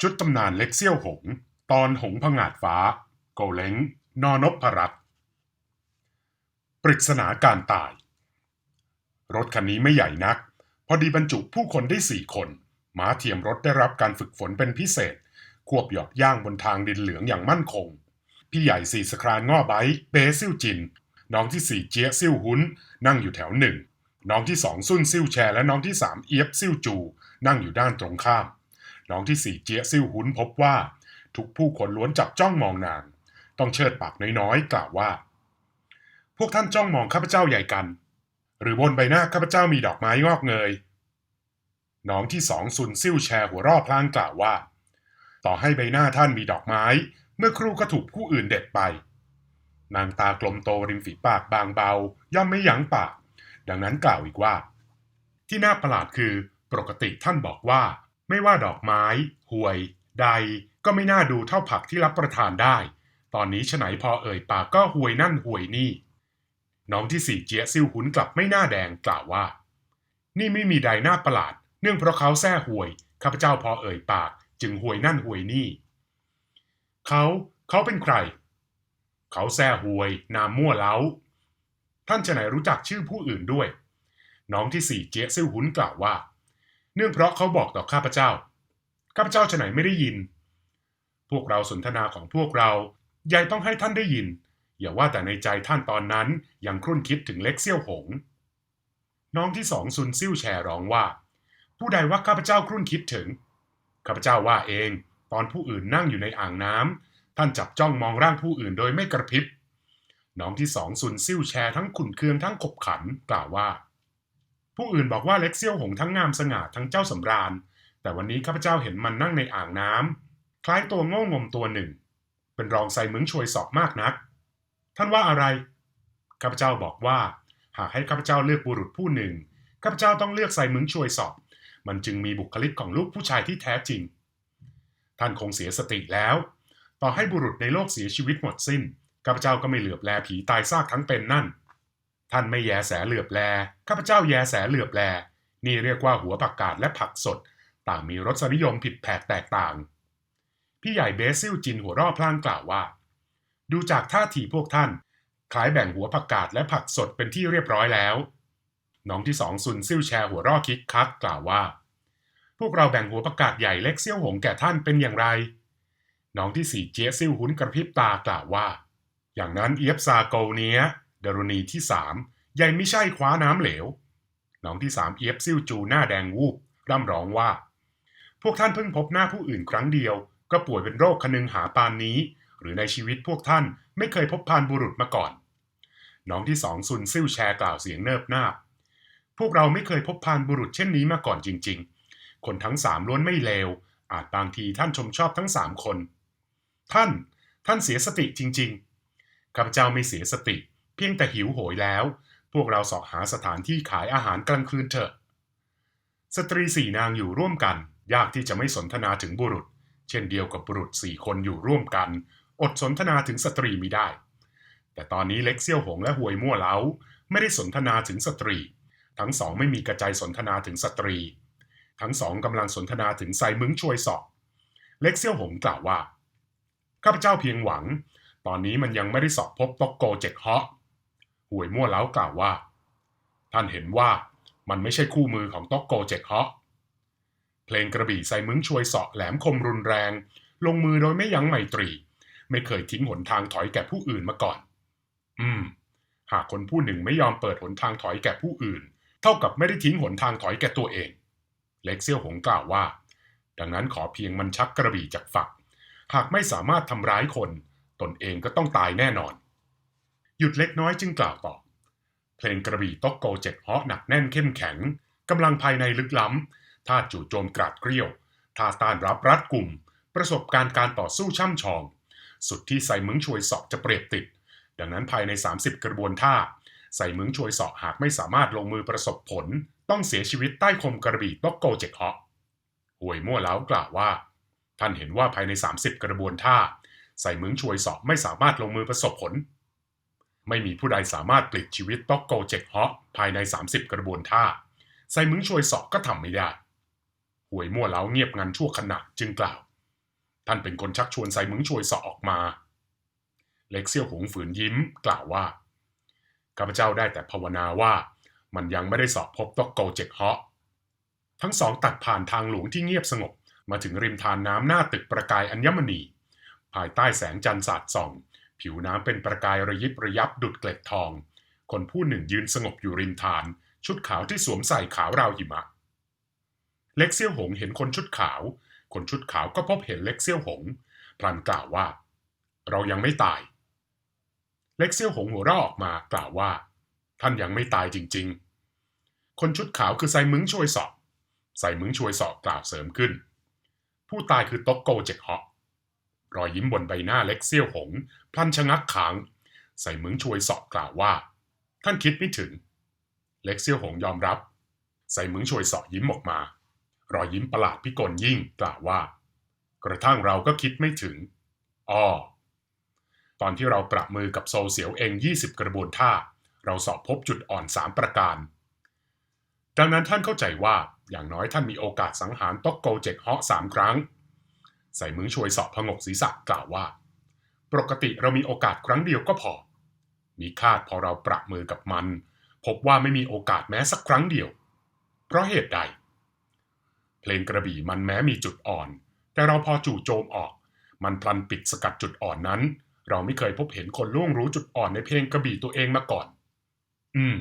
ชุดตำนานเล็กเซี่ยวหง ตอนหงผงาดฟ้า โกเล้ง นอนพรัตปริศนาการตาย รถคันนี้ไม่ใหญ่นัก พอดีบรรจุผู้คนได้สี่คน ม้าเทียมรถได้รับการฝึกฝนเป็นพิเศษ ควบหยอกย่างบนทางดินเหลืองอย่างมั่นคง พี่ใหญ่สี่สครานง่อไบเปซิ่วจิน น้องที่สี่เจี๊ยซิ่วหุนนั่งอยู่แถวหนึ่ง น้องที่สองซุ่นซิ่วแชร์และน้องที่สามเอียบซิ่วจู นั่งอยู่ด้านตรงข้าม น้องที่สี่เจี๊ยซิ่วหุนพบว่า ทุกผู้คนล้วนจับจ้องมองนาง ต้องเชิดปากน้อยๆ กล่าวว่า พวกท่านจ้องมองข้าพเจ้าใหญ่กัน หรือบนใบหน้าข้าพเจ้ามีดอกไม้งอกเงยน้องที่สองซุนซิ่วแชร์หัวรอบพลางกล่าวว่า ต่อให้ใบหน้าท่านมีดอกไม้ เมื่อครู่ก็ถูกผู้อื่นเด็ดไป นางตากลมโตริมฝีปากบางเบา ย่อมไม่ยั้งปาก ดังนั้นกล่าวอีกว่า ที่น่าประหลาดคือปกติท่านบอกว่า ไม่ว่าดอกไม้ ห่วย ใด ก็ไม่น่าดูเท่าผักที่รับประทานได้ ตอนนี้ฉไหนพอเอ่ยปากก็ห่วยนั่นห่วยนี่ น้องที่สี่เจี๊ยซิ่วหุนกลับไม่น้าแดงกล่าวว่า นี่ไม่มีใดหน้าประหลาด เนื่องเพราะเขาแท้ห่วย ข้าพเจ้าพอเอ่ยปาก จึงห่วยนั่นห่วยนี่ เขาเขาเป็นใคร เขาแท้ห่วย นามมั่วเล้า ท่านจะไหนรู้จักชื่อผู้อื่นด้วย น้องที่สี่เจี๊ยซิ่วหุนกล่าวว่า เนื่องเพราะเขาบอกต่อข้าพเจ้า ข้าพเจ้าจะไหนไม่ได้ยิน พวกเราสนทนาของพวกเรายายต้องให้ท่านได้ยิน อย่าว่าแต่ในใจท่านตอนนั้นยังครุ่นคิดถึงเล็กเซี่ยวหง น้องที่สองซุนซิ่วแชร์ร้องว่า ผู้ใดว่าข้าพเจ้าครุ่นคิดถึง ข้าพเจ้าว่าเอง ตอนผู้อื่นนั่งอยู่ในอ่างน้ำท่านจับจ้องมองร่างผู้อื่นโดยไม่กระพริบ น้องที่สองซุนซิ่วแชร์ทั้งขุนเคืองทั้งขบขันกล่าวว่า ผู้อื่นบอกว่าเล็กเซี่ยวหงทั้งงามสง่าทั้งเจ้าสำราญ แต่วันนี้ข้าพเจ้าเห็นมันนั่งในอ่างน้ำคล้ายตัวโง่งมตัวหนึ่ง เป็นรองใส่มึงช่วยสอบมากนัก ท่านว่าอะไรข้าพเจ้าบอกว่า หากให้ข้าพเจ้าเลือกบุรุษผู้หนึ่งข้าพเจ้าต้องเลือกใส่มึงช่วยสอบ มันจึงมีบุคลิกของลูกผู้ชายที่แท้จริง ท่านคงเสียสติแล้ว ต่อให้บุรุษในโลกเสียชีวิตหมดสิ้นข้าพเจ้าก็ไม่เหลือบแลผีตายซากทั้งเป็นนั่น ท่านไม่แยแสเหลือบแล ข้าพเจ้าแยแสเหลือบแล นี่เรียกว่าหัวผักกาดและผักสด ต่างมีรสนิยมผิดแผกแตกต่าง พี่ใหญ่เบซิลจินหัวเรอพลางกล่าวว่า ดูจากท่าทีพวกท่าน คล้ายแบ่งหัวผักกาดและผักสดเป็นที่เรียบร้อยแล้ว น้องที่สองซุนซิ่วแชร์หัวเรอคิกคักกล่าวว่า พวกเราแบ่งหัวผักกาดใหญ่เล็กเซี่ยวหงแก่ท่านเป็นอย่างไร น้องที่สี่เจ๊ซิ่วหุนกระพริบตากล่าวว่า อย่างนั้นเอียบซาโกเนีย ดารณีที่สามใหญ่ไม่ใช่คว้าน้ำเหลว น้องที่สามเอียบซิ่วจูหน้าแดงวูบร่ำร้องว่า พวกท่านเพิ่งพบหน้าผู้อื่นครั้งเดียว ก็ป่วยเป็นโรคคนึงหาปานนี้ หรือในชีวิตพวกท่านไม่เคยพบพานบุรุษมาก่อน น้องที่สองซุนซิ่วแชร์กล่าวเสียงเนิบนาบ พวกเราไม่เคยพบพานบุรุษเช่นนี้มาก่อนจริง ๆ คนทั้งสามล้วนไม่เลว อาจบางทีท่านชมชอบทั้งสามคน ท่าน ท่านเสียสติจริง ๆข้าพเจ้าไม่เสียสติเพียงแต่หิวโหยแล้ว พวกเราสอบหาสถานที่ขายอาหารกลางคืนเถอะ สตรีสี่นางอยู่ร่วมกัน ยากที่จะไม่สนทนาถึงบุรุษ เช่นเดียวกับบุรุษสี่คนอยู่ร่วมกัน อดสนทนาถึงสตรีไม่ได้ แต่ตอนนี้เล็กเซี่ยวหงและหวยมั่วเล้าไม่ได้สนทนาถึงสตรี ทั้งสองไม่มีกระใจสนทนาถึงสตรี ทั้งสองกำลังสนทนาถึงไซมึงช่วยสอบเล็กเซี่ยวหงกล่าวว่าข้าพเจ้าเพียงหวัง ตอนนี้มันยังไม่ได้สอบพบตอกโกเจ็กฮะ หวยมั่วเล้ากล่าวว่า ท่านเห็นว่ามันไม่ใช่คู่มือของตอกโกเจ็กฮะเพลงกระบี่ไซมึงช่วยเสาะแหลมคมรุนแรง ลงมือโดยไม่ยั้งไมตรี ไม่เคยทิ้งหนทางถอยแก่ผู้อื่นมาก่อน อืม หากคนผู้หนึ่งไม่ยอมเปิดหนทางถอยแก่ผู้อื่น เท่ากับไม่ได้ทิ้งหนทางถอยแก่ตัวเอง เล็กเซี่ยวหงกล่าวว่า ดังนั้นขอเพียงมันชักกระบี่จากฝัก หากไม่สามารถทำร้ายคน ตนเองก็ต้องตายแน่นอน หยุดเล็กน้อยจึงกล่าวต่อ เพลงกระบี่ตกโกเจ็ดฮาะหนักแน่นเข้มแข็งกำลังภายในลึกล้ำท่าจู่โจมกราดเกลียวท่าต้านรับรัดกลุ่ม ประสบการณ์การต่อสู้ช่ำชอง สุดที่ใส่มึงช่วยสอบจะเปรียบติด ดังนั้นภายใน 30 กระบวนท่า ใส่มึงช่วยสอบหากไม่สามารถลงมือประสบผล ต้องเสียชีวิตใต้คมกระบี่ตกโกเจ็กฮาะหวยมั่วแล้วกล่าวว่า ท่านเห็นว่าภายใน 30 กระบวนท่า ใส่มึงช่วยสอบไม่สามารถลงมือประสบผล ไม่มีผู้ใดสามารถปลิดชีวิตตอกโกเจ็กฮาะภายใน 30 กระบวนท่าใส่มึงช่วยสอบก็ทำไม่ได้ หวยมั่วแล้วเงียบงันชั่วขณะจึงกล่าว ท่านเป็นคนชักชวนไซมึงช่วยสอออกมา เล็กเซี่ยวหงฝืนยิ้มกล่าวว่า ข้าพเจ้าได้แต่ภาวนาว่า มันยังไม่ได้สอบพบตอกโกเจกฮาะทั้งสองตัดผ่านทางหลวงที่เงียบสงบมาถึงริมทานน้ำหน้าตึกประกายอัญมณี ภายใต้แสงจันทร์สาดส่อง ผิวน้ำเป็นประกายระยิบระยับดุดเกล็ดทอง คนผู้หนึ่งยืนสงบอยู่ริมทาน ชุดขาวที่สวมใส่ขาวราวหิมะ เล็กเซี่ยวหงเห็นคนชุดขาว คนชุดขาวก็พบเห็นเล็กเซี่ยวหง พลันกล่าวว่า เรายังไม่ตาย เล็กเซี่ยวหงหัวเราะออกมากล่าวว่า ท่านยังไม่ตายจริง ๆ คนชุดขาวคือไซมึงช่วยสอบไซมึงช่วยสอบกล่าวเสริมขึ้น ผู้ตายคือต๊กโกเจกฮอกรอยยิ้มบนใบหน้าเล็กเซี่ยวหง พลันชะงักขังไซมึงช่วยสอบกล่าวว่า ท่านคิดไม่ถึง เล็กเซี่ยวหงยอมรับไซมึงช่วยสอบยิ้มออกมา รอยยิ้มประหลาดพิกลยิ่งกล่าวว่า กระทั่งเราก็คิดไม่ถึงอ้อตอนที่เราประมือกับโซเสียวเอง 20 กระบวนท่า เราสอบพบจุดอ่อน 3 ประการ ดังนั้นท่านเข้าใจว่าอย่างน้อยท่านมีโอกาสสังหารต๊อกโกเจกฮาะสามครั้ง ใส่มือช่วยสอบพงกศีรษะกล่าวว่า ปกติเรามีโอกาสครั้งเดียวก็พอ มีคาดพอเราประมือกับมัน พบว่าไม่มีโอกาสแม้สักครั้งเดียว เพราะเหตุใด เพลงกระบี่มันแม้มีจุดอ่อน แต่เราพอจู่โจมออก มันพลันปิดสกัดจุดอ่อนนั้น เราไม่เคยพบเห็นคนล่วงรู้จุดอ่อนในเพลงกระบี่ตัวเองมาก่อน อืม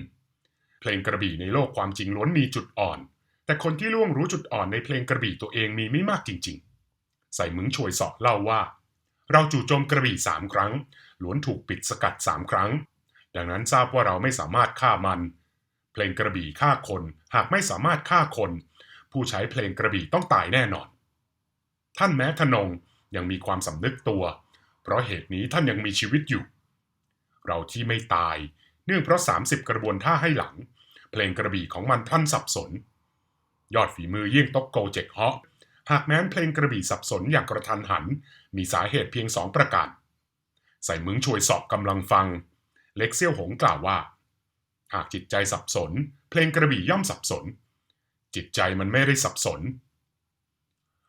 เพลงกระบี่ในโลกความจริงล้วนมีจุดอ่อน แต่คนที่ล่วงรู้จุดอ่อนในเพลงกระบี่ตัวเองมีไม่มากจริง ๆ ใส่มึงช่วยสอเล่าว่า เราจู่โจมกระบี่สามครั้ง ล้วนถูกปิดสกัดสามครั้ง ดังนั้นทราบว่าเราไม่สามารถฆ่ามัน เพลงกระบี่ฆ่าคน หากไม่สามารถฆ่าคน ผู้ใช้เพลงกระบี่ต้องตายแน่นอน ท่านแม้ทนงยังมีความสำนึกตัว เพราะเหตุนี้ท่านยังมีชีวิตอยู่ เราที่ไม่ตาย เนื่องเพราะ 30 กระบวนท่าให้หลัง เพลงกระบี่ของมันท่านสับสน ยอดฝีมือเยี่ยงตกโกเจกฮาะ หากแม้นเพลงกระบี่สับสนอย่างกระทันหัน มีสาเหตุเพียงสองประการ ใส่มึงช่วยสอบกำลังฟัง เล็กเซี่ยวหงกล่าวว่า หากจิตใจสับสน เพลงกระบี่ย่อมสับสน จิตใจมันไม่ได้สับสน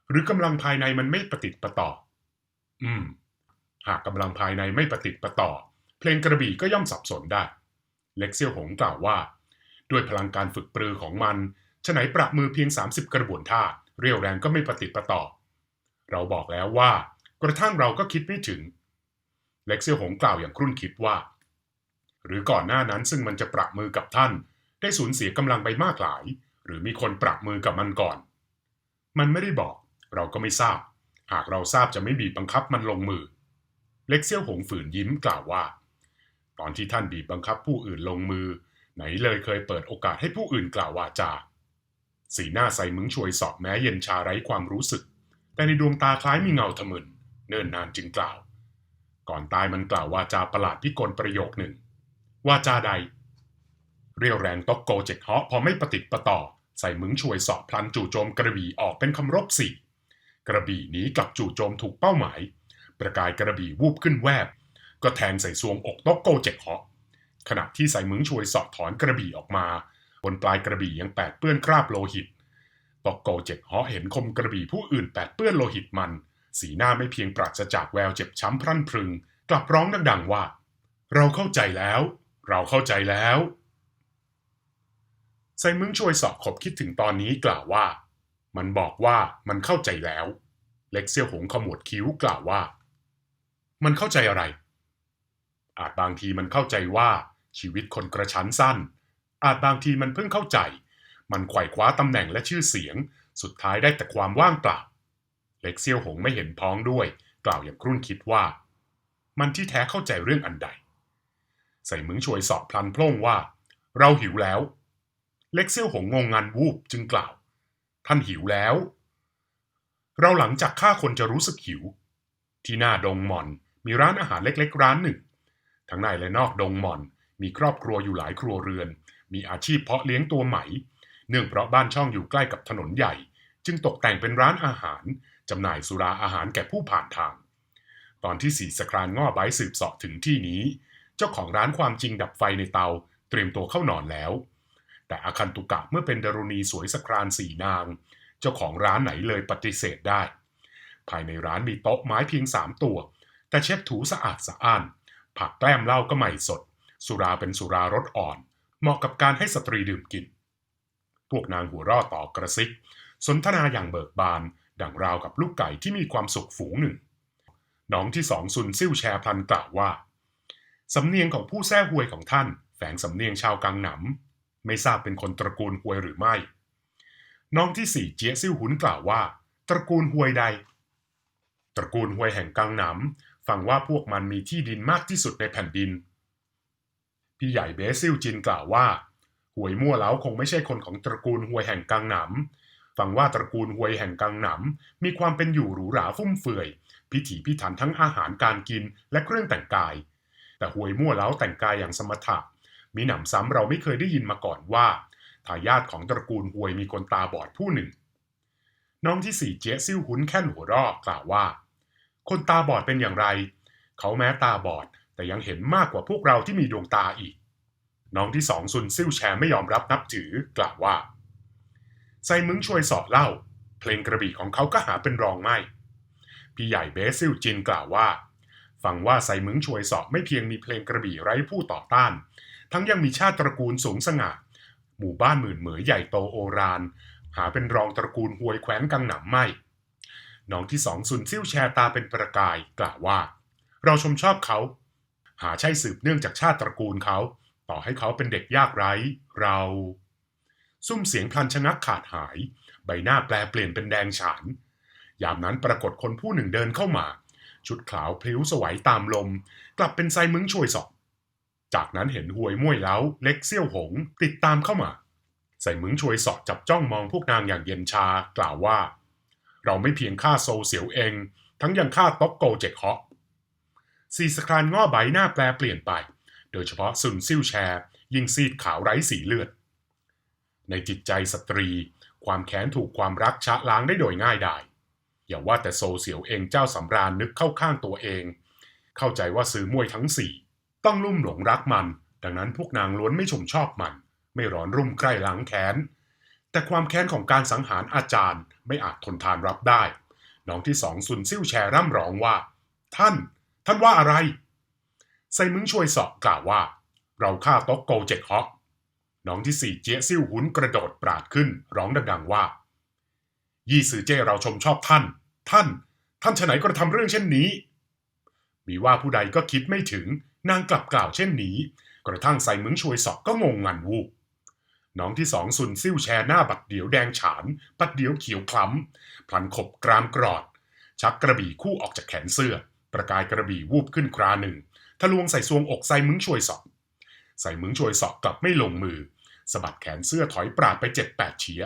หรือกำลังภายในมันไม่ปฏิติดประต่อ อืม หากกำลังภายในไม่ปฏิติดประต่อ เพลงกระบี่ก็ย่อมสับสนได้ เล็กเซี่ยวหงกล่าวว่า ด้วยพลังการฝึกปรือของมันฉะไหนประมือเพียง 30 กระบวนท่า เรียวแรงก็ไม่ปฏิติดปต่อ เราบอกแล้วว่ากระทั่งเราก็คิดไม่ถึง เล็กเซี่ยวหงกล่าวอย่างครุ่นคิดว่า หรือก่อนหน้านั้นซึ่งมันจะประมือกับท่าน ได้สูญเสียกำลังไปมากหลาย หรือมีคนประมือกับมันก่อน มันไม่ได้บอก เราก็ไม่ทราบ หากเราทราบจะไม่บีบบังคับมันลงมือ เล็กเซี่ยวหงฝืนยิ้มกล่าวว่า ตอนที่ท่านบีบบังคับผู้อื่นลงมือ ไหนเลยเคยเปิดโอกาสให้ผู้อื่นกล่าววาจา สีหน้าใสมึงช่วยสอบแม้เย็นชาไร้ความรู้สึก แต่ในดวงตาคล้ายมีเงาทะมึนเนิ่นนานจึงกล่าว ก่อนตายมันกล่าววาจาประหลาดพิกลประโยคหนึ่งวาจาใด เรียวแรงตกโกเจกฮาะพอไม่ปฏิติประต่อ ใส่มึงช่วยสอบพลันจู่โจมกระบี่ออกเป็นคำรบสี่กระบี่นี้กลับจู่โจมถูกเป้าหมาย ประกายกระบี่วูบขึ้นแวบ ก็แทงใส่ซวงอกตกโกเจกฮาะขณะที่ใส่มึงช่วยสอบถอนกระบี่ออกมา บนปลายกระบี่ยังแปดเปื้อนคราบโลหิตตกโกเจ็กฮาะเห็นคมกระบี่ผู้อื่นแปดเปื้อนโลหิตมัน สีหน้าไม่เพียงปราศจากแววเจ็บช้ำพรั่นพรึง กลับร้องดังๆว่า เราเข้าใจแล้ว เราเข้าใจแล้วไซมึงช่วยสอบขบคิดถึงตอนนี้กล่าวว่า มันบอกว่ามันเข้าใจแล้ว เล็กเซี่ยวหงขมวดคิ้วกล่าวว่า มันเข้าใจอะไร อาจบางทีมันเข้าใจว่าชีวิตคนกระชั้นสั้น อาจบางทีมันเพิ่งเข้าใจ มันไขว่คว้าตำแหน่งและชื่อเสียง สุดท้ายได้แต่ความว่างเปล่า เล็กเซียวหงไม่เห็นพ้องด้วย กล่าวอย่างครุ่นคิดว่า มันที่แท้เข้าใจเรื่องอันใด ใส่มึงช่วยสอบพลันพล่งว่า เราหิวแล้ว เล็กเซียวหงงงงันวูบจึงกล่าว ท่านหิวแล้ว เราหลังจากฆ่าคนจะรู้สึกหิว ที่หน้าดงหม่อนมีร้านอาหารเล็กๆ ร้านหนึ่ง ทั้งในและนอกดงหม่อนมีครอบครัวอยู่หลายครัวเรือน มีอาชีพเพาะเลี้ยงตัวไหม เนื่องเพราะบ้านช่องอยู่ใกล้กับถนนใหญ่ จึงตกแต่งเป็นร้านอาหารจำหน่ายสุราอาหารแก่ผู้ผ่านทาง ตอนที่สีสครานง้อใบสืบสาะถึงที่นี้ เจ้าของร้านความจริงดับไฟในเตา เตรียมตัวเข้านอนแล้ว แต่อาคันตุกะเมื่อเป็นดารุณีสวยสครานสี่นาง เจ้าของร้านไหนเลยปฏิเสธได้ ภายในร้านมีโต๊ะไม้เพียงสามตัว แต่เช็ดถูสะอาดสะอ้าน ผักแกล้มเหล้าก็ใหม่สด สุราเป็นสุรารสอ่อน เหมาะกับการให้สตรีดื่มกิน พวกนางหัวรอต่อกระซิก สนทนาอย่างเบิกบาน ดังราวกับลูกไก่ที่มีความสุขฝูงหนึ่ง น้องที่สองซุนซิ่วแชร์พลันกล่าวว่า สำเนียงของผู้แท้หวยของท่าน แฝงสำเนียงชาวกังหนำไม่ทราบเป็นคนตระกูลหวยหรือไม่ น้องที่สี่เจี๊ยซิ่วหุนกล่าวว่า ตระกูลหวยใด ตระกูลหวยแห่งกังหนำฟังว่าพวกมันมีที่ดินมากที่สุดในแผ่นดิน พี่ใหญ่เบซิลจินกล่าวว่าหวยมั่วเล้าคงไม่ใช่คนของตระกูลหวยแห่งกังหนำฟังว่าตระกูลหวยแห่งกังหนำมีความเป็นอยู่หรูหราฟุ่มเฟือย พิถีพิถันทั้งอาหารการกินและเครื่องแต่งกาย แต่หวยมั่วเล้าแต่งกายอย่างสมถะ มีหนำซ้ำเราไม่เคยได้ยินมาก่อนว่าทายาทของตระกูลหวยมีคนตาบอดผู้หนึ่ง น้องที่สี่เจ๊ซิ่วหุนแค่นหัวรอกกล่าวว่า คนตาบอดเป็นอย่างไร เขาแม้ตาบอด แต่ยังเห็นมากกว่าพวกเราที่มีดวงตาอีก น้องที่สองซุนซิ่วแชร์ไม่ยอมรับนับถือกล่าวว่าไซมึงช่วยสอดเล่า เพลงกระบี่ของเขาก็หาเป็นรองไม่ พี่ใหญ่เบซิลจินกล่าวว่า ฟังว่าไซมึงช่วยสอบไม่เพียงมีเพลงกระบี่ไร้ผู้ต่อต้าน ทั้งยังมีชาติตระกูลสูงสง่า หมู่บ้านหมื่นเหมยใหญ่โตโอราน หาเป็นรองตระกูลหวยแคว้นกังหนำไม่ น้องที่สองซุนซิ่วแชร์ตาเป็นประกายกล่าวว่า เราชมชอบเขา หาใช่สืบเนื่องจากชาติตระกูลเขา ต่อให้เขาเป็นเด็กยากไร้ เรา ซุ่มเสียงพลันชะงักขาดหาย ใบหน้าแปลเปลี่ยนเป็นแดงฉาน ยามนั้นปรากฏคนผู้หนึ่งเดินเข้ามา ชุดขาวพลิ้วสวัยตามลม กลับเป็นไซมึงช่วยสอบ จากนั้นเห็นหวยม่วยเล้า เล็กเซี่ยวหง ติดตามเข้ามา ใส่มึงช่วยสอดจับจ้องมองพวกนางอย่างเย็นชากล่าวว่า เราไม่เพียงฆ่าโซเสียวเอง ทั้งยังฆ่าต๊อกโกเจกฮอก ซีสครานง้อใบหน้าแปลเปลี่ยนไป โดยเฉพาะซุนซิ่วแชร์ยิ่งซีดขาวไร้สีเลือด ในจิตใจสตรี ความแค้นถูกความรักชะล้างได้โดยง่ายดายอย่าว่าแต่โซเสียวเองเจ้าสำราญนึกเข้าข้างตัวเอง เข้าใจว่าซื้อมวยทั้งสี่ต้องลุ่มหลงรักมัน ดังนั้นพวกนางล้วนไม่ชมชอบมัน ไม่ร้อนรุ่มใกล้ล้างแค้น แต่ความแค้นของการสังหารอาจารย์ไม่อาจทนทานรับได้ น้องที่สองซุนซิ่วแชร์ร่ำร้องว่า ท่าน ท่านว่าอะไร ไซมึงช่วยสอบกล่าวว่า เราฆ่าต๊กโกเจ็กฮอกน้องที่สี่เจี๊ยซิ่วหุนกระโดดปราดขึ้น ร้องดังๆว่า ยี่สือเจ้เราชมชอบท่าน ท่าน ท่านฉไหนกระทำเรื่องเช่นนี้ มีว่าผู้ใดก็คิดไม่ถึงนางกลับกล่าวเช่นนี้ กระทั่งไซมึงช่วยสอบก็งงงันวูบน้องที่สองซุนซิ่วแชร์หน้าบัดเดียวแดงฉานปัดเดียวเขียวคล้ำพลันขบกรามกรอด ชักกระบี่คู่ออกจากแขนเสื้อ ประกายกระบี่วูบขึ้นคราหนึ่งทะลวงใส่ซวงอกไซมึงช่วยสอบใส่มึงช่วยสอบกลับไม่ลงมือสะบัดแขนเสื้อถอยปราดไปเจ็ดแปดเฉีย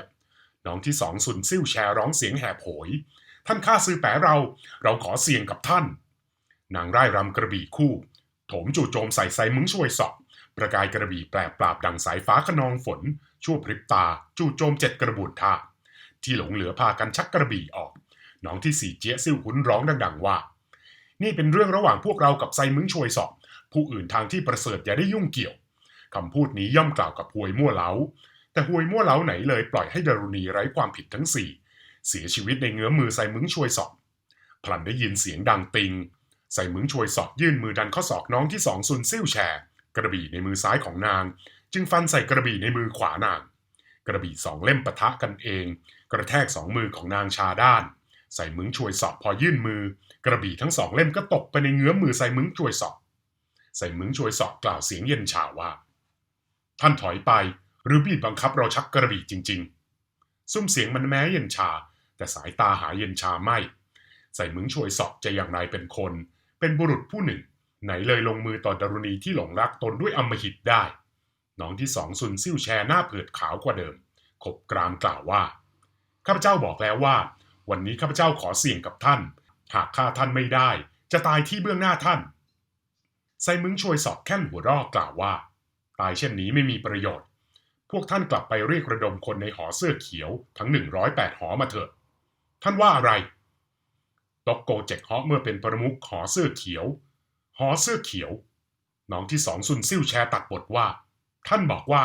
น้องที่สองซุนซิ่วแชร์ร้องเสียงแหบโหย ท่านข้าซื้อแปะเรา เราขอเสี่ยงกับท่าน นางไร่รำกระบี่คู่ โถมจู่โจมใส่ไซมึงช่วยสอบประกายกระบี่แปลปราบดังสายฟ้าขนองฝน ชั่วพริบตา จู่โจมเจ็ดกระบุนท่าที่หลงเหลือพากันชักกระบี่ออก น้องที่สี่เจี๊ยซิ่วหุนร้องดัง ๆ ว่า นี่เป็นเรื่องระหว่างพวกเรากับไซมึงช่วยสอบ ผู้อื่นทางที่ประเสริฐอย่าได้ยุ่งเกี่ยวคำพูดนี้ย่อมกล่าวกับหวยมั่วเล้าแต่หวยมั่วเล้าไหนเลยปล่อยให้ดารุณีไร้ความผิดทั้งสี่เสียชีวิตในเงื้อมือใส่มึงช่วยสอบพลันได้ยินเสียงดังติง ใส่มึงช่วยสอบยื่นมือดันข้อศอกน้องที่สองซุนซิ่วแชร์ กระบี่ในมือซ้ายของนาง จึงฟันใส่กระบี่ในมือขวานาง กระบี่สองเล่มปะทะกันเอง กระแทกสองมือของนางชาด้าน ใส่มึงช่วยสอบพอยื่นมือ กระบี่ทั้งสองเล่มก็ตกไปในเงื้อมือใส่มึงช่วยสอบใส่มึงช่วยสอบกล่าวเสียงเย็นชาว่า ท่านถอยไป หรือบีบบังคับเราชักกระบี่จริง ๆ ซุ้มเสียงมันแม้เย็นชา แต่สายตาหาเย็นชาไม่ ใส่มึงช่วยสอบจะอย่างไรเป็นคน เป็นบุรุษผู้หนึ่ง ไหนเลยลงมือต่อดารุณีที่หลงรักตนด้วยอมหิตได้น้องที่สองซุนซิ่วแชร์หน้าเผือดขาวกว่าเดิม ขบกรามกล่าวว่าข้าพเจ้าบอกแล้วว่า วันนี้ข้าพเจ้าขอเสี่ยงกับท่าน หากฆ่าท่านไม่ได้ จะตายที่เบื้องหน้าท่าน ไซมึงช่วยสอบแค่นหัวรอกกล่าวว่า ตายเช่นนี้ไม่มีประโยชน์ พวกท่านกลับไปเรียกระดมคนในหอเสื้อเขียวทั้ง 108 หอมาเถิดท่านว่าอะไรตอกโกเจกฮอเมื่อเป็นประมุขหอเสื้อเขียว หอเสื้อเขียว น้องที่สองซุนซิ่วแชร์ตัดบทว่า ท่านบอกว่า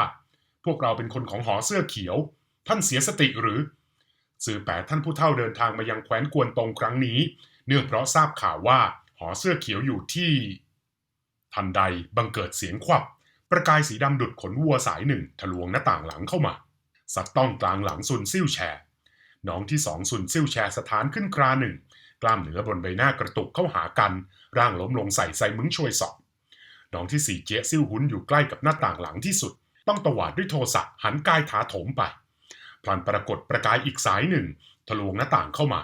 พวกเราเป็นคนของหอเสื้อเขียว ท่านเสียสติหรือ สื่อแปดท่านผู้เฒ่าเดินทางมายังแคว้นกวนตรงครั้งนี้ เนื่องเพราะทราบข่าวว่าหอเสื้อเขียวอยู่ที่ ทันใดบังเกิดเสียงควับ ประกายสีดำดุดขนวัวสายหนึ่งทะลวงหน้าต่างหลังเข้ามา สัตว์ต้องกลางหลังซุนซิ่วแชร์น้องที่สองซุนซิ่วแชร์สถานขึ้นคราหนึ่ง กล้ามเนื้อบนใบหน้ากระตุกเข้าหากัน ร่างล้มลงใส่ใส่มึงช่วยสอบน้องที่สี่เจ๊ซิ่วหุนอยู่ใกล้กับหน้าต่างหลังที่สุด ต้องตวาดด้วยโทสะหันกายถาโถมไปพลันปรากฏประกายอีกสายหนึ่ง ทะลวงหน้าต่างเข้ามา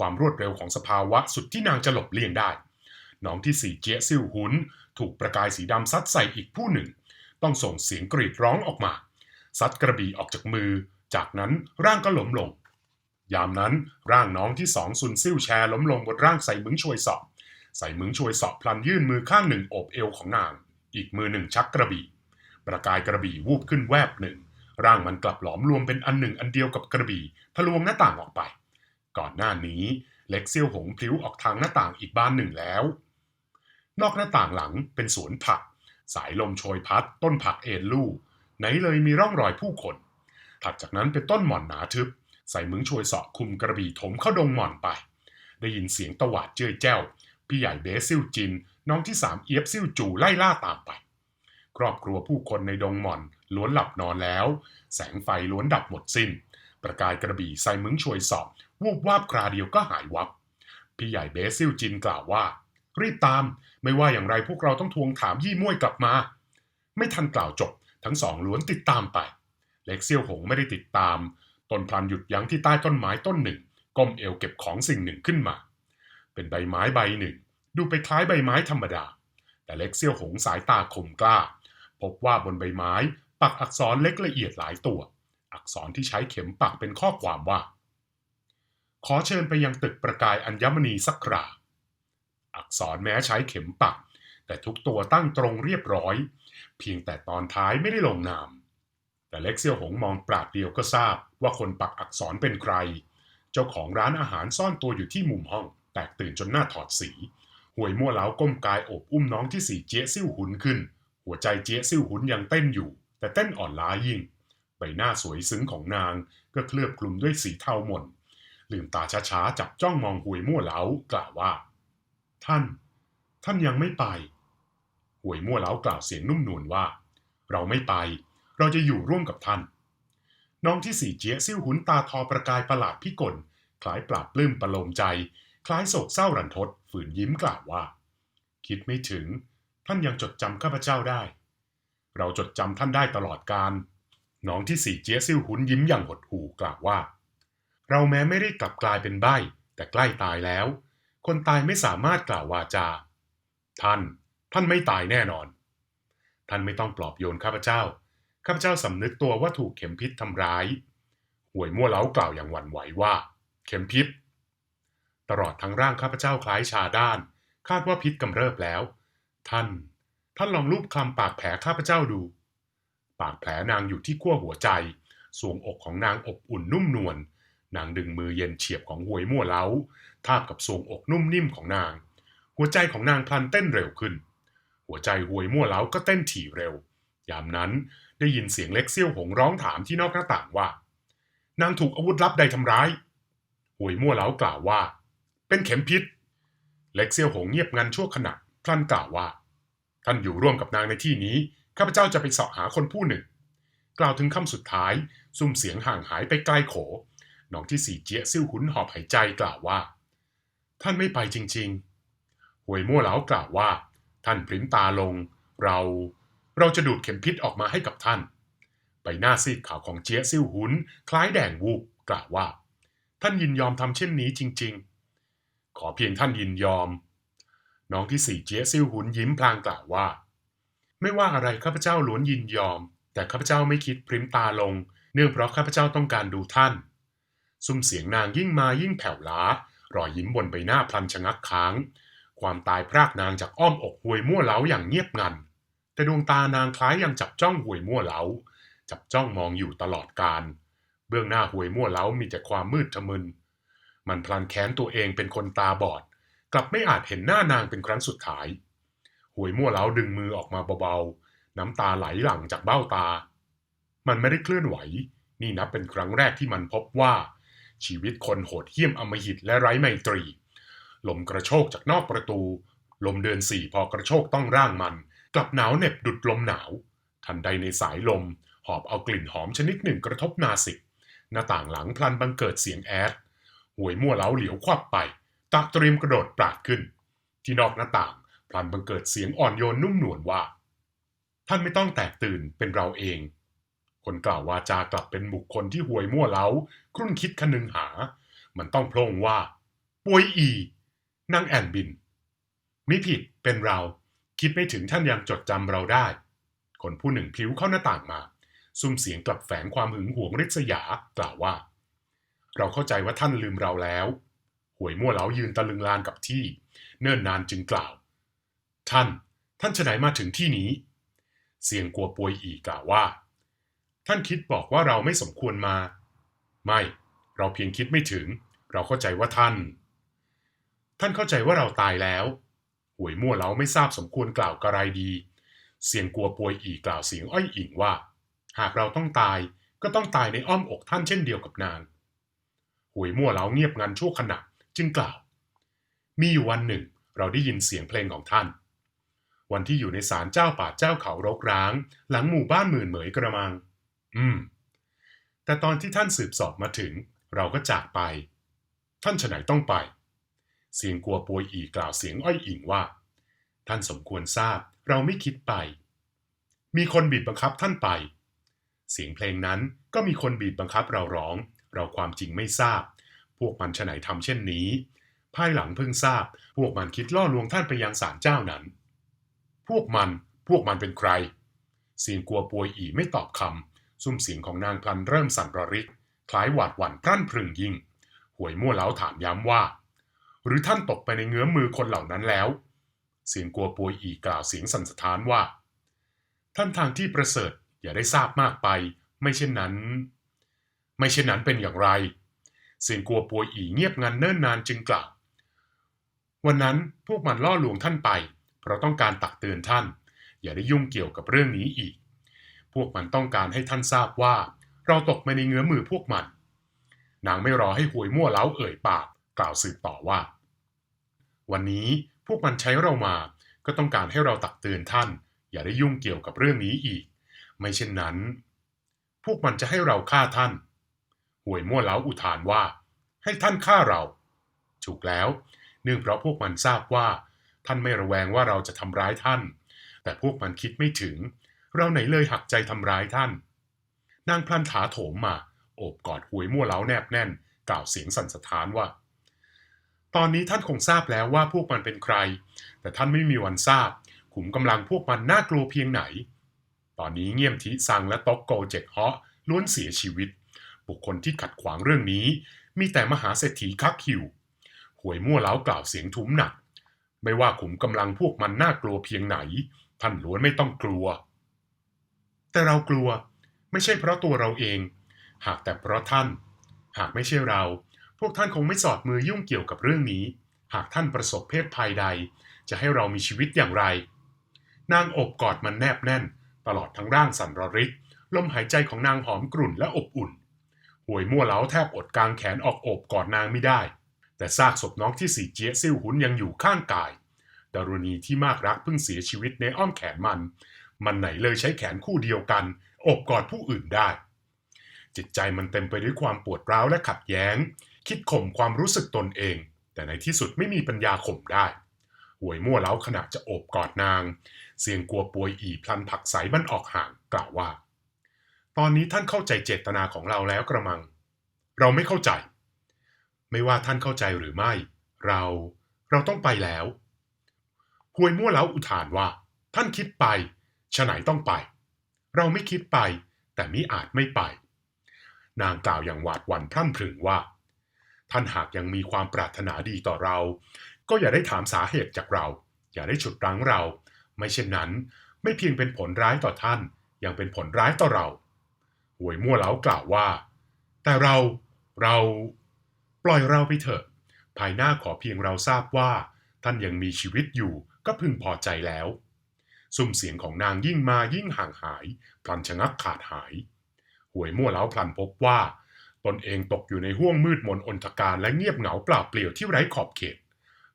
ความรวดเร็วของสภาวะสุดที่นางจะหลบเลี่ยงได้ น้องที่สี่เจ๊ยซิ่วหุนถูกประกายสีดำซัดใส่อีกผู้หนึ่ง ต้องส่งเสียงกรีดร้องออกมา ซัดกระบี่ออกจากมือ จากนั้นร่างก็ล้มลง ยามนั้นร่างน้องที่สองซุนซิ่วแชร์ล้มลงบนร่างใส่มึงช่วยสอบใส่มึงช่วยสอบพลันยื่นมือข้างหนึ่งโอบเอวของนาง อีกมือหนึ่งชักกระบี่ ประกายกระบี่วูบขึ้นแวบหนึ่ง ร่างมันกลับหลอมรวมเป็นอันหนึ่งอันเดียวกับกระบี่ทะลวงหน้าต่างออกไป ก่อนหน้านี้เล็กเซี่ยวหงพลิ้วออกทางหน้าต่างอีกบ้านหนึ่งแล้ว นอกหน้าต่างหลังเป็นสวนผัก สายลมโชยพัดต้นผักเอ็นลู่ไหนเลยมีร่องรอยผู้คน ถัดจากนั้นเป็นต้นหม่อนหนาทึบ ใส่มึงช่วยเสาะคุมกระบี่ถมเข้าดงหม่อนไป ได้ยินเสียงตวาดเจ้ยแจ้ว พี่ใหญ่เบสซิลจิน น้องที่สามเอียบซิลจูไล่ล่าตามไป ครอบครัวผู้คนในดงหม่อนล้วนหลับนอนแล้ว แสงไฟล้วนดับหมดสิ้น ประกายกระบี่ใส่มึงช่วยสอบ วูบวาบคราเดียวก็หายวับ พี่ใหญ่เบซิลจินกล่าวว่า รีบตาม ไม่ว่าอย่างไรพวกเราต้องทวงถามยี่ม่วยกลับมา ไม่ทันกล่าวจบ ทั้งสองล้วนติดตามไป เล็กเซียวหงไม่ได้ติดตาม ตนพลันหยุดยั้งที่ใต้ต้นไม้ต้นหนึ่ง ก้มเอวเก็บของสิ่งหนึ่งขึ้นมา เป็นใบไม้ใบหนึ่ง ดูไปคล้ายใบไม้ธรรมดา แต่เล็กเซียวหงสายตาคมกล้า พบว่าบนใบไม้ปักอักษรเล็กละเอียดหลายตัว อักษรที่ใช้เข็มปักเป็นข้อความว่า ขอเชิญไปยังตึกประกายอัญมณีสักครา อักษรแม้ใช้เข็มปัก แต่ทุกตัวตั้งตรงเรียบร้อย เพียงแต่ตอนท้ายไม่ได้ลงนาม แต่เล็กเซียวหงมองปราดเดียวก็ทราบว่าคนปักอักษรเป็นใคร เจ้าของร้านอาหารซ่อนตัวอยู่ที่มุมห้อง แตกตื่นจนหน้าถอดสีหวยมั่วเหลาก้มกายโอบอุ้มน้องที่สี่เจี๊ยซิ่วหุนขึ้น หัวใจเจี๊ยซิ่วหุนยังเต้นอยู่ แต่เต้นอ่อนล้ายิ่ง ใบหน้าสวยซึ้งของนางก็เคลือบคลุมด้วยสีเทาหม่น ลืมตาช้าๆจับจ้องมองหวยมั่วเหลากล่าวว่า ท่าน ท่านยังไม่ไปหวยมั่วเหลากล่าวเสียงนุ่มนวลว่า เราไม่ไป เราจะอยู่ร่วมกับท่าน น้องที่สี่เจี๊ยซิ่วหุนตาทอประกายประหลาดพิกลคล้ายปราบปลื้มประโลมใจ คล้ายโศกเศร้ารันทดฝืนยิ้มกล่าวว่า คิดไม่ถึง ท่านยังจดจำข้าพเจ้าได้ เราจดจำท่านได้ตลอดการน้องที่สี่เจี๊ยซิ่วหุนยิ้มอย่างหดหู่กล่าวว่า เราแม้ไม่ได้กลับกลายเป็นใบ้แต่ใกล้ตายแล้ว คนตายไม่สามารถกล่าววาจา ท่าน ท่านไม่ตายแน่นอน ท่านไม่ต้องปลอบโยนข้าพเจ้า ข้าพเจ้าสำนึกตัวว่าถูกเข็มพิษทำร้ายห่วยมั่วเล้ากล่าวอย่างหวั่นไหวว่า เข็มพิษ ตลอดทั้งร่างข้าพเจ้าคล้ายชาด้าน คาดว่าพิษกำเริบแล้ว ท่าน ท่านลองลูบคลำปากแผลข้าพเจ้าดู ปากแผลนางอยู่ที่ขั้วหัวใจ สวงอกของนางอบอุ่นนุ่มนวล นางดึงมือเย็นเฉียบของหวยมั่วเล้า ทาบกับทรวงอกนุ่มนิ่มของนาง หัวใจของนางพลันเต้นเร็วขึ้น หัวใจหวยมั่วเล้าก็เต้นถี่เร็ว ยามนั้นได้ยินเสียงเล็กเซี่ยวหงร้องถามที่นอกหน้าต่างว่า นางถูกอาวุธลับใดทำร้ายหวยมั่วเล้ากล่าวว่า เป็นเข็มพิษ เล็กเซี่ยวหงเงียบงันชั่วขณะพลันกล่าวว่า ท่านอยู่ร่วมกับนางในที่นี้ข้าพเจ้าจะไปเสาะหาคนผู้หนึ่ง กล่าวถึงคำสุดท้ายซุ่มเสียงห่างหายไปไกลโข น้องที่สี่เจี๊ยซิ่วหุนหอบหายใจกล่าวว่า ท่านไม่ไปจริงๆหวยมั่วเหลากล่าวว่า ท่านพริ้มตาลง เรา เราจะดูดเข็มพิษออกมาให้กับท่าน ใบหน้าซีดขาวของเจี๊ยซิ่วหุนคล้ายแดงวูบกล่าวว่า ท่านยินยอมทำเช่นนี้จริง ๆ ขอเพียงท่านยินยอม น้องที่สี่เจี๊ยซิ่วหุนยิ้มพลางกล่าวว่า ไม่ว่าอะไรข้าพเจ้าล้วนยินยอม แต่ข้าพเจ้าไม่คิดพริ้มตาลง เนื่องเพราะข้าพเจ้าต้องการดูท่าน ซุ้มเสียงนางยิ่งมายิ่งแผ่วล้ารอยยิ้มบนใบหน้าพลันชะงักค้าง ความตายพรากนางจากอ้อมอกหวยมั่วเล้าอย่างเงียบงัน แต่ดวงตานางคล้ายยังจับจ้องหวยมั่วเล้า จับจ้องมองอยู่ตลอดการ เบื้องหน้าหวยมั่วเล้ามีแต่ความมืดทะมึน มันพลันแค้นตัวเองเป็นคนตาบอด กลับไม่อาจเห็นหน้านางเป็นครั้งสุดท้าย หวยมั่วเล้าดึงมือออกมาเบาๆ น้ำตาไหลหลั่งจากเบ้าตา มันไม่ได้เคลื่อนไหว นี่นับเป็นครั้งแรกที่มันพบว่า ชีวิตคนโหดเหี้ยมอำมหิตและไร้ไมตรี ลมกระโชกจากนอกประตู ลมเดือนสี่พอกระโชกต้องร่างมัน กลับหนาวเหน็บดุดลมหนาว ทันใดในสายลม หอบเอากลิ่นหอมชนิดหนึ่งกระทบนาสิก หน้าต่างหลังพลันบังเกิดเสียงแอดหวยมั่วเล้าเหลียวควับไปตาเตรียมกระโดดปราดขึ้น ที่นอกหน้าต่างพลันบังเกิดเสียงอ่อนโยนนุ่มนวลว่า ท่านไม่ต้องแตกตื่นเป็นเราเอง คนกล่าววาจากลับเป็นบุคคลที่หวยมั่วเล้าครุ่นคิดคนึงหา มันต้องโพล่งว่าป่วยอีนางแอนบิน มิผิดเป็นเรา คิดไม่ถึงท่านยังจดจำเราได้ คนผู้หนึ่งพิ้วเข้าหน้าต่างมาซุ่มเสียงกลับแฝงความหึงหวงริษยากล่าวว่า เราเข้าใจว่าท่านลืมเราแล้วหวยมั่วเล้ายืนตะลึงลานกับที่ เนิ่นนานจึงกล่าว ท่าน ท่านฉไหนมาถึงที่นี้ เสียงกลัวปวยอีกล่าวว่า ท่านคิดบอกว่าเราไม่สมควรมา ไม่ เราเพียงคิดไม่ถึง เราเข้าใจว่าท่าน ท่านเข้าใจว่าเราตายแล้ว หวยมั่วเล้าไม่ทราบสมควรกล่าวกระไรดี เสียงกลัวปวยอีกล่าวเสียงอ้อยอิงว่า หากเราต้องตายก็ต้องตายในอ้อมอกท่านเช่นเดียวกับนาง หวยมั่วเล้าเงียบงันชั่วขณะจึงกล่าว มีอยู่วันหนึ่ง เราได้ยินเสียงเพลงของท่าน วันที่อยู่ในศาลเจ้าป่าเจ้าเขารกร้าง หลังหมู่บ้านหมื่นเหมยกระมัง อืม แต่ตอนที่ท่านสืบสอบมาถึง เราก็จากไป ท่านฉไหนต้องไป เสียงกลัวปวยอีกล่าวเสียงอ้อยอิงว่า ท่านสมควรทราบ เราไม่คิดไป มีคนบีบบังคับท่านไป เสียงเพลงนั้นก็มีคนบีบบังคับเราร้อง เราความจริงไม่ทราบ พวกมันฉไหนทำเช่นนี้ ภายหลังเพิ่งทราบ พวกมันคิดล่อลวงท่านไปยังศาลเจ้านั้น พวกมัน พวกมันเป็นใครเสียงกลัวปวยอีไม่ตอบคำ ซุ้มเสียงของนางพลันเริ่มสั่นระริก คล้ายหวาดหวั่นพรั่นพรึงยิ่ง หวยมั่วเล้าถามย้ำว่า หรือท่านตกไปในเงื้อมมือคนเหล่านั้นแล้ว เสียงกลัวปวยอีกล่าวเสียงสั่นสะท้านว่า ท่านทางที่ประเสริฐอย่าได้ทราบมากไป ไม่เช่นนั้น ไม่เช่นนั้นเป็นอย่างไร เสียงกลัวปวยอีเงียบงันเนิ่นนานจึงกล่าว วันนั้นพวกมันล่อลวงท่านไป เพราะต้องการตักเตือนท่าน อย่าได้ยุ่งเกี่ยวกับเรื่องนี้อีก พวกมันต้องการให้ท่านทราบว่า เราตกมาในเงื้อมือพวกมัน นางไม่รอให้หวยมั่วเล้าเอ่ยปาก กล่าวสืบต่อว่า วันนี้พวกมันใช้เรามา ก็ต้องการให้เราตักเตือนท่าน อย่าได้ยุ่งเกี่ยวกับเรื่องนี้อีก ไม่เช่นนั้น พวกมันจะให้เราฆ่าท่าน หวยมั่วเล้าอุทานว่า ให้ท่านฆ่าเราถูกแล้ว เนื่องเพราะพวกมันทราบว่า ท่านไม่ระแวงว่าเราจะทำร้ายท่าน แต่พวกมันคิดไม่ถึง เราไหนเลยหักใจทำร้ายท่าน นางพลันถาโถมมา โอบกอดหวยมั่วเล้าแนบแน่น กล่าวเสียงสั่นสะท้านว่า ตอนนี้ท่านคงทราบแล้วว่าพวกมันเป็นใคร แต่ท่านไม่มีวันทราบ ขุมกำลังพวกมันน่ากลัวเพียงไหน ตอนนี้เงี่ยมทิซังและต๊อกโกเจกฮาะล้วนเสียชีวิต บุคคลที่ขัดขวางเรื่องนี้ มีแต่มหาเศรษฐีคักคิวหวยมั่วเล้ากล่าวเสียงทุ้มหนัก ไม่ว่าขุมกำลังพวกมันน่ากลัวเพียงไหน ท่านล้วนไม่ต้องกลัว แต่เรากลัวไม่ใช่เพราะตัวเราเอง หากแต่เพราะท่าน หากไม่ใช่เรา พวกท่านคงไม่สอดมือยุ่งเกี่ยวกับเรื่องนี้ หากท่านประสบเพศภัยใด จะให้เรามีชีวิตอย่างไร นางอบกอดมันแนบแน่น ตลอดทั้งร่างสั่นระริก ลมหายใจของนางหอมกรุ่นและอบอุ่นหวยมั่วเล้าแทบอดกลางแขนออกอบกอดนางไม่ได้ แต่ซากศพน้องที่สีเจี๊ยซิ่วหุนยังอยู่ข้างกายดารุณีที่มากรักเพิ่งเสียชีวิตในอ้อมแขนมัน มันไหนเลยใช้แขนคู่เดียวกันโอบกอดผู้อื่นได้ จิตใจมันเต็มไปด้วยความปวดร้าวและขัดแย้ง คิดข่มความรู้สึกตนเอง แต่ในที่สุดไม่มีปัญญาข่มได้หวยมั่วเล้าขณะจะโอบกอดนาง เสียงกลัวป่วยอีพลันผักใสมันออกห่างกล่าวว่า ตอนนี้ท่านเข้าใจเจตนาของเราแล้วกระมัง เราไม่เข้าใจ ไม่ว่าท่านเข้าใจหรือไม่ เราเราต้องไปแล้วหวยมั่วเล้าอุทานว่า ท่านคิดไป ฉไหนต้องไป เราไม่คิดไป แต่มิอาจไม่ไป นางกล่าวอย่างหวาดหวั่นพรั่นพรึงว่า ท่านหากยังมีความปรารถนาดีต่อเรา ก็อย่าได้ถามสาเหตุจากเรา อย่าได้ฉุดรั้งเรา ไม่เช่นนั้นไม่เพียงเป็นผลร้ายต่อท่าน ยังเป็นผลร้ายต่อเรา หวยมั่วเล้ากล่าวว่า แต่เรา เราปล่อยเราไปเถอะ ภายหน้าขอเพียงเราทราบว่า ท่านยังมีชีวิตอยู่ก็พึงพอใจแล้ว สุ่มเสียงของนางยิ่งมายิ่งห่างหาย พลันชะงักขาดหาย หวยมั่วเล้าพลันพบว่า ตนเองตกอยู่ในห้วงมืดมนอนตการและเงียบเหงาเปล่าเปลี่ยวที่ไร้ขอบเขต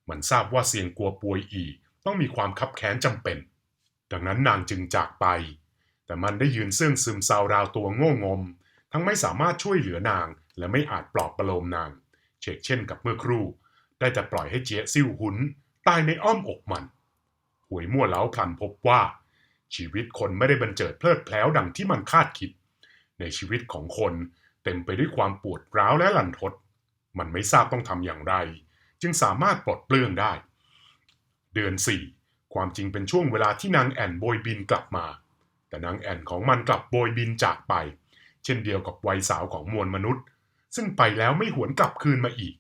มันทราบว่าเสียงกลัวป่วยอีต้องมีความคับแค้นจำเป็น ดังนั้นนางจึงจากไป แต่มันได้ยืนเสื่องซึมเศร้าราวตัวโง่งม ทั้งไม่สามารถช่วยเหลือนาง และไม่อาจปลอบประโลมนาง เชกเช่นกับเมื่อครู่ ได้แต่ปล่อยให้เจี๊ยซิ่วหุนตายในอ้อมอกมัน หวยมั่วเล้าพลันพบว่า ชีวิตคนไม่ได้บันเจิดเพลิดเพล้วดังที่มันคาดคิด ในชีวิตของคนเต็มไปด้วยความปวดร้าวและหลันทด มันไม่ทราบต้องทำอย่างไร จึงสามารถปลดเปลื้องได้ เดือนสี่ความจริงเป็นช่วงเวลาที่นางแอนโบยบินกลับมา แต่นางแอนของมันกลับโบยบินจากไป เช่นเดียวกับวัยสาวของมวลมนุษย์ ซึ่งไปแล้วไม่หวนกลับคืนมาอีก